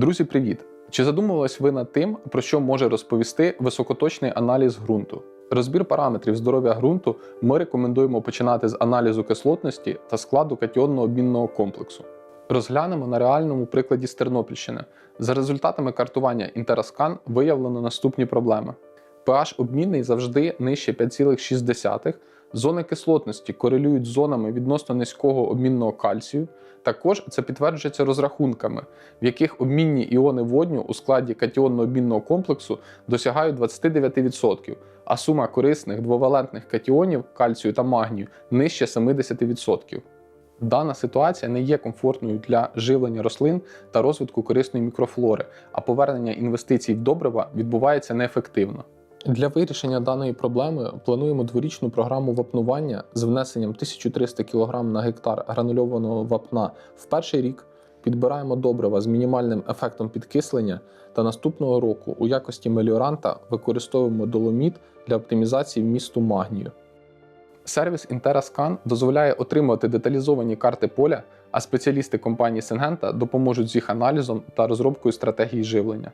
Друзі, привіт! Чи задумувались ви над тим, про що може розповісти високоточний аналіз ґрунту? Розбір параметрів здоров'я ґрунту ми рекомендуємо починати з аналізу кислотності та складу катіонно обмінного комплексу. Розглянемо на реальному прикладі з Тернопільщини. За результатами картування Інтераскан виявлено наступні проблеми. pH обмінний завжди нижче 5,6, зони кислотності корелюють з зонами відносно низького обмінного кальцію. Також це підтверджується розрахунками, в яких обмінні іони водню у складі катіонно-обмінного комплексу досягають 29%, а сума корисних двовалентних катіонів кальцію та магнію нижче 70%. Дана ситуація не є комфортною для живлення рослин та розвитку корисної мікрофлори, а повернення інвестицій в добрива відбувається неефективно. Для вирішення даної проблеми плануємо дворічну програму вапнування з внесенням 1300 кг на гектар гранульованого вапна в перший рік. Підбираємо добрива з мінімальним ефектом підкислення та наступного року у якості меліоранта використовуємо доломіт для оптимізації вмісту магнію. Сервіс InterraScan дозволяє отримувати деталізовані карти поля, а спеціалісти компанії Syngenta допоможуть з їх аналізом та розробкою стратегії живлення.